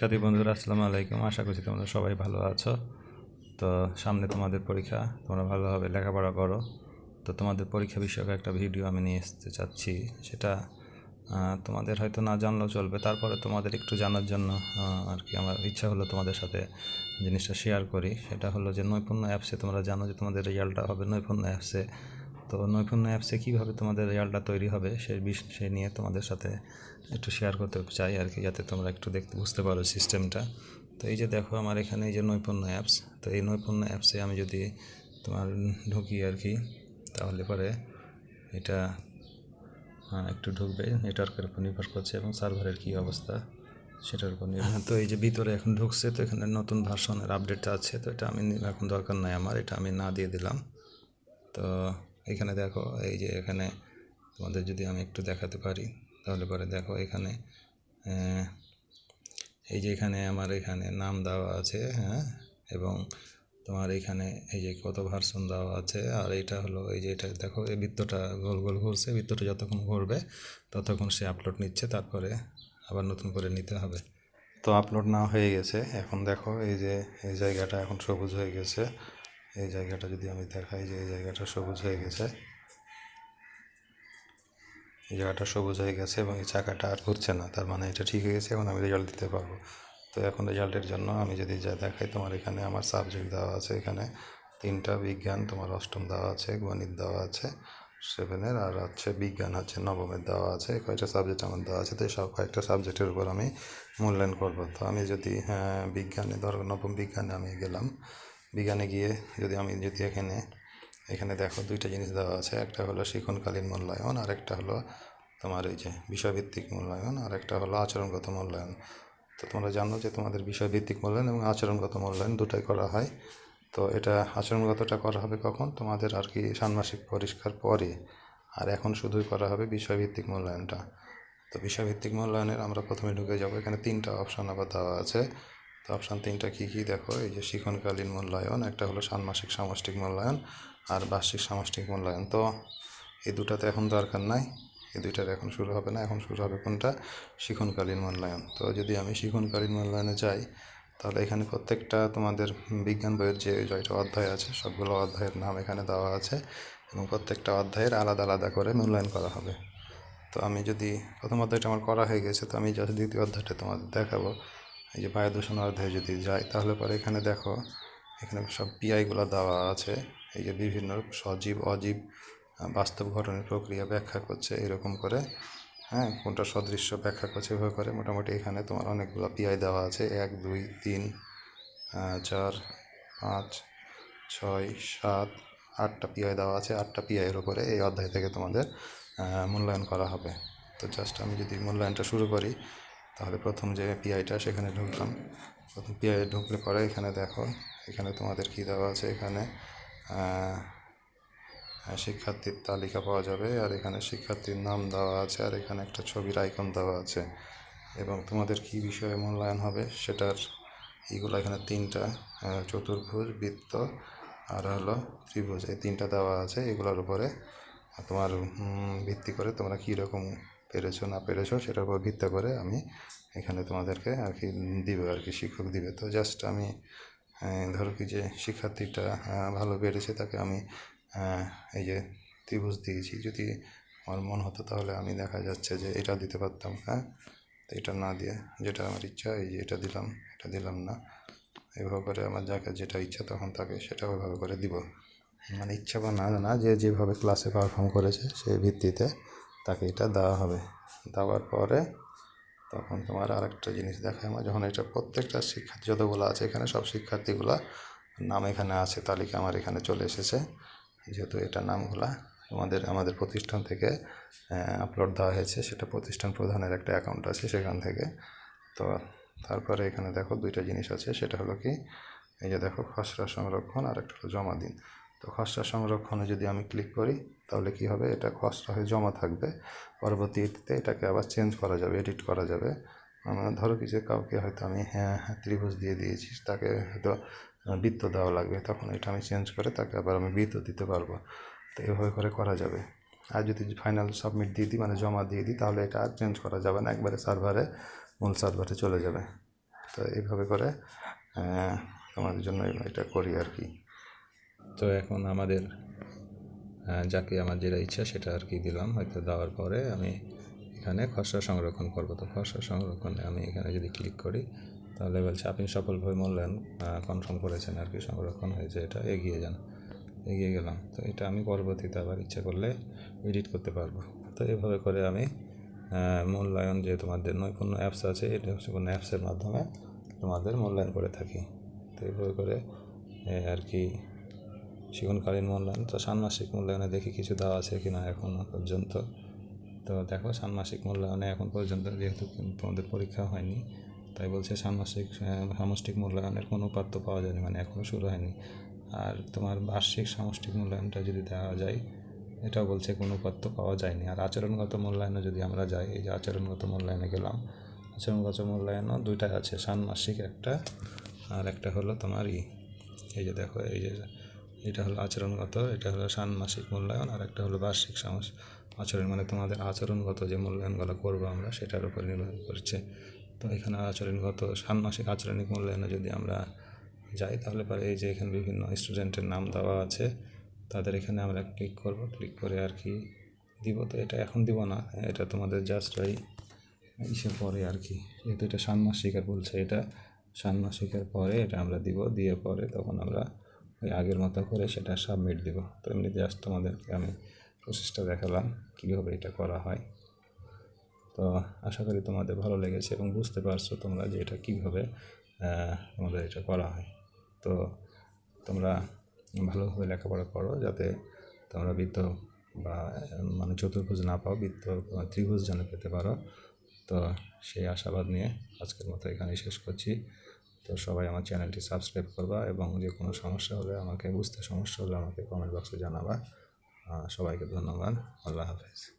সাথী বন্ধুরা, আসসালামু আলাইকুম। আশা করছি তোমরা সবাই ভালো আছো। তো সামনে তোমাদের পরীক্ষা, তোমরা ভালোভাবে লেখাপড়া করো। তো তোমাদের পরীক্ষা বিষয়ক একটা ভিডিও আমি নিয়ে আসতে চাচ্ছি। সেটা তোমাদের হয়তো না জানলেও চলবে। তারপরে তোমাদের একটু জানার জন্য আর কি আমার ইচ্ছা হলো তোমাদের সাথে জিনিসটা শেয়ার করি। সেটা হলো যে নৈপুণ্য অ্যাপসে তোমরা জানো যে তোমাদের রেজাল্টটা হবে নৈপুণ্য অ্যাপসে তো নৈপুণ্য অ্যাপসে কীভাবে তোমাদের রেজাল্টটা তৈরি হবে সেই বিষয় নিয়ে তোমাদের সাথে একটু শেয়ার করতে চাই আর কি, যাতে তোমরা একটু দেখতে, বুঝতে পারো সিস্টেমটা তো এই যে দেখো আমার এখানে এই যে নৈপুণ্য অ্যাপস তো এই নৈপুণ্য অ্যাপসে আমি যদি তোমার ঢুকি আর কি, তাহলে পরে এটা একটু ঢুকবে নেটওয়ার্কের উপর নির্ভর করছে এবং সার্ভারের কী অবস্থা, সেটার উপর নির্ভর তো এই যে ভিতরে এখন ঢুকছে, তো এখানে নতুন ভার্সনের আপডেটটা আছে, তো এটা আমি, এখন দরকার নাই আমার, এটা আমি না দিয়ে দিলাম। তো এখানে দেখো, এই যে এখানে তোমাদের যদি আমি একটু দেখাতে পারি, তাহলে পরে দেখো এখানে এই যে এখানে আমার এখানে নাম দেওয়া আছে হ্যাঁ? এবং তোমার এখানে এই যে কত ভার্সন দেওয়া আছে, আর এটা হলো এই যে এটা দেখো, এই বৃত্তটা গোল গোল ঘুরছে, বৃত্তটা যতক্ষণ ঘুরবে ততক্ষণ সে আপলোড নিচ্ছে, তারপরে আবার নতুন করে নিতে হবে। তো আপলোড না হয়ে গেছে, এখন দেখো এই যে, এই জায়গাটা এখন সবুজ হয়ে গেছে। এই জায়গাটা যদি আমি দেখাই যে এই জায়গাটা সবুজ হয়ে গেছে। এই জায়গাটা সবুজ হয়ে গেছে এবং এই চাকাটা আর ঘুরছে না তার মানে এটা ঠিক হয়ে গেছে এখন আমি রেজাল্ট দিতে পারব। তো এখন রেজাল্টের জন্য আমি যদি যা দেখাই তোমার এখানে আমার সাবজেক্ট দেওয়া আছে এখানে। তিনটা বিজ্ঞান তোমার অষ্টম দেওয়া আছে গণিত দেওয়া আছে সেভেনের আর হচ্ছে বিজ্ঞান হচ্ছে নবমের দেওয়া আছে কয়েকটা সাবজেক্ট আমার দেওয়া আছে তো এই সব কয়েকটা সাবজেক্টের উপর আমি মূল্যায়ন করব। তো আমি যদি হ্যাঁ, বিজ্ঞানে ধরো নবম বিজ্ঞানে আমি গেলাম বিজ্ঞানে গিয়ে যদি আমি যদি এখানে এখানে দেখো দুইটা জিনিস দেওয়া আছে। একটা হলো শিক্ষণকালীন মূল্যায়ন, আর একটা হলো তোমার এই যে বিষয়ভিত্তিক মূল্যায়ন, আর একটা হলো আচরণগত মূল্যায়ন। তো তোমরা জানো যে তোমাদের বিষয়ভিত্তিক মূল্যায়ন এবং আচরণগত মূল্যায়ন দুটাই করা হয়। তো এটা আচরণগতটা করা হবে কখন? তোমাদের আর কি ষান্মাসিক পরিষ্কার পরে। আর এখন শুধুই করা হবে বিষয়ভিত্তিক মূল্যায়নটা। তো বিষয়ভিত্তিক মূল্যায়নের আমরা প্রথমে ঢুকে যাব। এখানে তিনটা অপশান আবার দেওয়া আছে। অপশান তিনটা কী কী দেখো? এই যে শিখনকালীন মূল্যায়ন, একটা হলো ষান্মাসিক সামষ্টিক মূল্যায়ন আর বার্ষিক সামষ্টিক মূল্যায়ন। তো এই দুটাতে এখন দরকার নাই, এই দুইটার এখন শুরু হবে না, এখন শুরু হবে কোনটা? শিখনকালীন মূল্যায়ন। তো যদি আমি শিখনকালীন মূল্যায়নে যাই, তাহলে এখানে প্রত্যেকটা তোমাদের বিজ্ঞান বইয়ের যে জয়টা অধ্যায় আছে, সবগুলো অধ্যায়ের নাম এখানে দেওয়া আছে এবং প্রত্যেকটা অধ্যায়ের আলাদা আলাদা করে মূল্যায়ন করা হবে। তো আমি যদি প্রথম অধ্যায়টা আমার করা হয়ে গেছে, তো আমি জাস্ট দ্বিতীয় অধ্যায়টা তোমাদের দেখাবো। এই যে বায়ু দূষণ অধ্যায়ে যদি যাই তাহলে পরে এখানে দেখো, এখানে সব পিআইগুলো দেওয়া আছে। এই যে বিভিন্ন সজীব, অজীব বাস্তব ঘটনের প্রক্রিয়া ব্যাখ্যা করছে এরকম করে। হ্যাঁ কোনটা সদৃশ্য ব্যাখ্যা করছে এভাবে করে। মোটামুটি এখানে তোমার অনেকগুলো পিআই দেওয়া আছে। এক, দুই, তিন চার, পাঁচ, ছয়, সাত, আটটা পিআই দেওয়া আছে। আটটা পিআইয়ের উপরে এই অধ্যায় থেকে তোমাদের মূল্যায়ন করা হবে। তো জাস্ট আমি যদি মূল্যায়নটা শুরু করি তাহলে প্রথম যে পিআইটা সেখানে ঢুকলাম। প্রথম পিআই ঢুকলে পরে এখানে দেখো, এখানে তোমাদের কী দেওয়া আছে এখানে? শিক্ষার্থীর তালিকা পাওয়া যাবে আর এখানে শিক্ষার্থীর নাম দেওয়া আছে আর এখানে একটা ছবির আইকন দেওয়া আছে। এবং তোমাদের কী বিষয়ে মূল্যায়ন হবে সেটার এগুলো এখানে তিনটা চতুর্ভুজ, বৃত্ত আর হলো ত্রিভুজ। এই তিনটা দেওয়া আছে এগুলোর উপরে। তোমার ভিত্তি করে তোমরা কী রকম পেরেছ, না পেরেছ, সেটার উপর ভিত্তি করে আমি এখানে তোমাদেরকে আর কি দিবে, আর কি শিক্ষক দিবে। তো জাস্ট আমি ধরো কি যে শিক্ষার্থীটা ভালো পেরেছে, তাকে আমি এই যে ত্রিভুজ দিয়েছি। যদি আমার মন হতো তাহলে আমি দেখা যাচ্ছে যে এটা দিতে পারতাম হ্যাঁ? তো এটা না দিয়ে যেটা আমার ইচ্ছা, এই যে এটা দিলাম এটা দিলাম না। এভাবে করে আমার যাকে যেটা ইচ্ছা তখন তাকে সেটা ওইভাবে করে দিব। মানে ইচ্ছা বা না না যে যেভাবে ক্লাসে পারফর্ম করেছে, সেই ভিত্তিতে তাকে এটা দেওয়া হবে। দেওয়ার পরে তখন তোমার আরেকটা জিনিস দেখায় আমার যখন এটা প্রত্যেকটা শিক্ষার্থী যতগুলো আছে এখানে, সব শিক্ষার্থীগুলা নাম এখানে আছে, তালিকা আমার এখানে চলে এসেছে। যেহেতু এটা নামগুলা আমাদের আমাদের প্রতিষ্ঠান থেকে আপলোড দেওয়া হয়েছে, সেটা প্রতিষ্ঠান প্রধানের একটা অ্যাকাউন্ট আছে সেখান থেকে। তো তারপরে এখানে দেখো দুইটা জিনিস আছে, সেটা হলো কি, এই যে দেখো খসড়া সংরক্ষণ আর একটা হলো জমা দিন। তো খসড়া সংরক্ষণে যদি আমি ক্লিক করি, তাহলে কি হবে? এটা খসড়া হয়ে জমা থাকবে। পরবর্তীতে এটাকে আবার চেঞ্জ করা যাবে এডিট করা যাবে। আমার ধরো কি যে কাউকে হয়তো আমি হ্যাঁ হ্যাঁ ত্রিভুজ দিয়ে দিয়েছি, তাকে হয়তো বৃত্ত দেওয়া লাগবে। তখন এটা আমি চেঞ্জ করে তাকে আবার আমি বৃত্ত দিতে পারব। তো এভাবে করে করা যাবে। আর যদি ফাইনাল সাবমিট দিয়ে দিই মানে জমা দিয়ে দিই, তাহলে এটা আর চেঞ্জ করা যাবে না। একবারে সার্ভারে মূল সার্ভারে চলে যাবে। তো এইভাবে করে তোমাদের জন্য এটা করি আর কি। তো এখন আমাদের যাকে আমার যেটা ইচ্ছা সেটা আর কি দিলাম। হয়তো দেওয়ার পরে আমি এখানে খসড়া সংরক্ষণ করব। তো খসড়া সংরক্ষণে আমি এখানে যদি ক্লিক করি, তাহলে বলছে আপনি সফলভাবে মূল্যায়ন কনফার্ম করেছেন আর কি, সংরক্ষণ হয়েছে এটা, এগিয়ে যান। এগিয়ে গেলাম। তো এটা আমি পরবর্তীতে আবার ইচ্ছা করলে এডিট করতে পারব। তো এভাবে করে আমি মূল্যায়ন যে তোমাদের নৈপুণ্য অ্যাপস আছে, এটা হচ্ছে কোনো অ্যাপসের মাধ্যমে তোমাদের মূল্যায়ন করে থাকি। তো এইভাবে করে আর কি জীবনকালীন মূল্যায়ন তো ষান্মাসিক মূল্যায়নে দেখি কিছু দেওয়া আছে কি না এখনও পর্যন্ত। তো দেখো, ষান্মাসিক মূল্যায়নে এখন পর্যন্ত যেহেতু তোমাদের পরীক্ষা হয়নি, তাই বলছে ষান্মাসিক সামষ্টিক মূল্যায়নের কোনো উপাত্ত পাওয়া যায়নি মানে এখনও শুরু হয়নি। আর তোমার বার্ষিক সামষ্টিক মূল্যায়নটা যদি দেওয়া যায়, এটাও বলছে কোনো উপাত্ত পাওয়া যায়নি। আর আচরণগত মূল্যায়নে যদি আমরা যাই, এই যে আচরণগত মূল্যায়নে গেলাম, আচরণগত মূল্যায়নও দুইটা আছে, ষান্মাসিক একটা আর একটা হলো তোমার ই। এই যে দেখো, এই যে এটা হলো আচরণগত, এটা হলো ষান্মাসিক মূল্যায়ন, আর একটা হলো বার্ষিক সামস আচরণ মানে তোমাদের আচরণগত যে মূল্যায়নগুলো করব আমরা, সেটার উপর নির্ভর করছে। তো এখানে আচরণগত, ষান্মাসিক আচরণিক মূল্যায়নে যদি আমরা যাই, তাহলে পরে এই যে এখানে বিভিন্ন স্টুডেন্টের নাম দেওয়া আছে, তাদের এখানে আমরা ক্লিক করব। ক্লিক করে আর কি দিব। তো এটা এখন দিব না, এটা তোমাদের জাস্ট ওই ইসের পরে আর কি। যেহেতু এটা ষান্মাসিকের বলছে এটা, ষান্মাসিকের পরে এটা আমরা দিব। দিয়ে পরে তখন আমরা ওই আগের মতো করে সেটা সাবমিট দিব। তো এমনি জাস্ট তোমাদেরকে আমি প্রসেসটা দেখালাম, কীভাবে এটা করা হয়। তো আশা করি তোমাদের ভালো লেগেছে এবং বুঝতে পারছ তোমরা যে এটা কীভাবে তোমাদের এটা করা হয়। তো তোমরা ভালোভাবে লেখাপড়া করো যাতে তোমরা বৃত্ত বা মানে চতুর্ভুজ না পাও বৃত্ত ত্রিভুজ যেন পেতে পারো। তো সেই আশাবাদ নিয়ে আজকের মতো এখানেই শেষ করছি। তো সবাই আমার চ্যানেলটি সাবস্ক্রাইব করবা এবং যে কোনো সমস্যা হলে আমাকে বুঝতে সমস্যা হলে আমাকে কমেন্ট বক্সে জানাবা। সবাইকে ধন্যবাদ। আল্লাহ হাফেজ।